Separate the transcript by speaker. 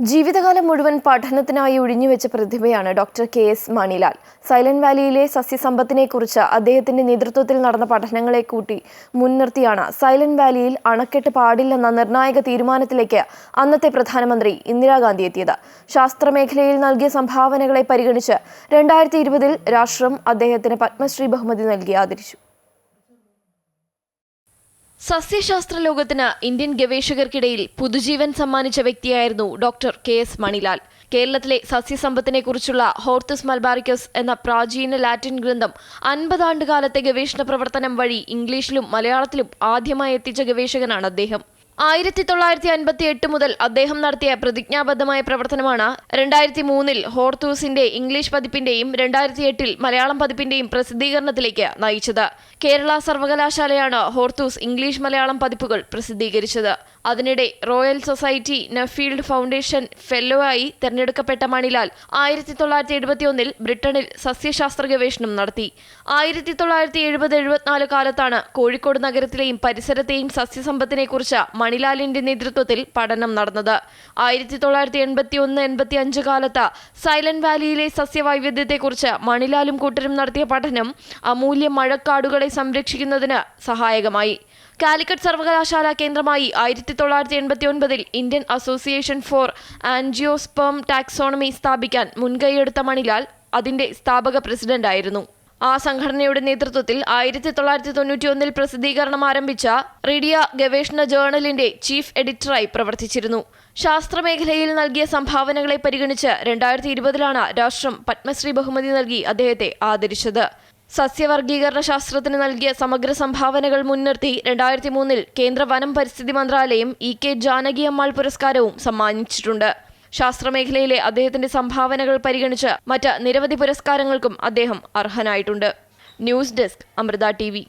Speaker 1: ജീവിതകാലം മുഴുവൻ പഠനത്തിനായി ഒഴിഞ്ഞുവെച്ച പ്രതിഭയാണ് doctor K S Manilal. Silent വാലിയിലെ സസ്യസമ്പത്തിനെക്കുറിച്ച് അദ്ദേഹത്തിന്റെ നേതൃത്വത്തിൽ നടന്ന പഠനങ്ങളെ കൂട്ടി മുൻനിർത്തിയാണ് സൈലന്റ് വാലിയിൽ അണക്കെട്ട് പാടില്ലെന്ന നിർണായക തീരുമാനത്തിലേക്ക് അന്നത്തെ പ്രധാനമന്ത്രി ഇന്ദിരാഗാന്ധി എത്തിയത്. ശാസ്ത്രമേഖലയിൽ നൽകിയ സംഭാവനകളെ പരിഗണിച്ച് രണ്ടായിരത്തി ഇരുപതിൽ രാഷ്ട്രം അദ്ദേഹത്തിന് പത്മശ്രീ ബഹുമതി നൽകി ആദരിച്ചു. സസ്യശാസ്ത്ര ലോകത്തിന് ഇന്ത്യൻ ഗവേഷകർക്കിടയിൽ പുതുജീവൻ സമ്മാനിച്ച വ്യക്തിയായിരുന്നു ഡോക്ടർ കെ എസ് മണിലാൽ. കേരളത്തിലെ സസ്യസമ്പത്തിനെക്കുറിച്ചുള്ള ഹോർത്തസ് മൽബാറിക്കസ് എന്ന പ്രാചീന ലാറ്റിൻ ഗ്രന്ഥം അൻപതാണ്ടുകാലത്തെ ഗവേഷണ പ്രവർത്തനം വഴി ഇംഗ്ലീഷിലും മലയാളത്തിലും ആദ്യമായി എത്തിച്ച ഗവേഷകനാണ് അദ്ദേഹം. ആയിരത്തി തൊള്ളായിരത്തി അൻപത്തി എട്ട് മുതൽ അദ്ദേഹം നടത്തിയ പ്രതിജ്ഞാബദ്ധമായ പ്രവർത്തനമാണ് രണ്ടായിരത്തി മൂന്നിൽ ഹോർത്തൂസിന്റെ ഇംഗ്ലീഷ് പതിപ്പിന്റെയും രണ്ടായിരത്തി എട്ടിൽ മലയാളം പതിപ്പിന്റെയും പ്രസിദ്ധീകരണത്തിലേക്ക് നയിച്ചത്. കേരള സർവകലാശാലയാണ് ഹോർത്തൂസ് ഇംഗ്ലീഷ് മലയാളം പതിപ്പുകൾ പ്രസിദ്ധീകരിച്ചത്. അതിനിടെ royal society Nuffield foundation fellow ആയി തെരഞ്ഞെടുക്കപ്പെട്ട മണിലാൽ ആയിരത്തി തൊള്ളായിരത്തി എഴുപത്തിയൊന്നിൽ ബ്രിട്ടനിൽ സസ്യശാസ്ത്ര ഗവേഷണം നടത്തി. ആയിരത്തി തൊള്ളായിരത്തി എഴുപത് എഴുപത്തിനാല് കാലത്താണ് കോഴിക്കോട് നഗരത്തിലെയും പരിസരത്തെയും സസ്യസമ്പത്തിനെക്കുറിച്ച് മണിലാലിന്റെ നേതൃത്വത്തിൽ പഠനം നടന്നത്. ആയിരത്തി തൊള്ളായിരത്തി എൺപത്തി ഒന്ന് എൺപത്തി അഞ്ച് കാലത്ത് സൈലന്റ് വാലിയിലെ സസ്യവൈവിധ്യത്തെക്കുറിച്ച് മണിലാലും കൂട്ടരും നടത്തിയ പഠനം അമൂല്യ മഴക്കാടുകളെ സംരക്ഷിക്കുന്നതിന് സഹായകമായി. കാലിക്കറ്റ് സർവകലാശാല കേന്ദ്രമായി ആയിരത്തി തൊള്ളായിരത്തി എൺപത്തി ഒൻപതിൽ Indian association for angiosperm taxonomy സ്ഥാപിക്കാൻ മുൻകൈയെടുത്ത മണിലാൽ അതിന്റെ സ്ഥാപക പ്രസിഡന്റായിരുന്നു. ആ സംഘടനയുടെ നേതൃത്വത്തിൽ ആയിരത്തി തൊള്ളായിരത്തി തൊണ്ണൂറ്റി ഒന്നിൽ പ്രസിദ്ധീകരണം ആരംഭിച്ച റീഡിയ ഗവേഷണ ജേർണലിന്റെ ചീഫ് എഡിറ്ററായി പ്രവർത്തിച്ചിരുന്നു. ശാസ്ത്രമേഖലയിൽ നൽകിയ സംഭാവനകളെ പരിഗണിച്ച് രണ്ടായിരത്തി ഇരുപതിലാണ് രാഷ്ട്രം പത്മശ്രീ ബഹുമതി നൽകി അദ്ദേഹത്തെ ആദരിച്ചത്. സസ്യവർഗീകരണ ശാസ്ത്രത്തിന് നൽകിയ സമഗ്ര സംഭാവനകൾ മുൻനിർത്തി രണ്ടായിരത്തി മൂന്നിൽ കേന്ദ്ര വനം പരിസ്ഥിതി മന്ത്രാലയം ഇ കെ ജാനകി അമ്മാൾ പുരസ്കാരവും സമ്മാനിച്ചിട്ടുണ്ട്. ശാസ്ത്രമേഖലയിലെ അദ്ദേഹത്തിന്റെ സംഭാവനകൾ പരിഗണിച്ച് മറ്റ് നിരവധി പുരസ്കാരങ്ങൾക്കും അദ്ദേഹം അർഹനായിട്ടുണ്ട്. News desk Amrita T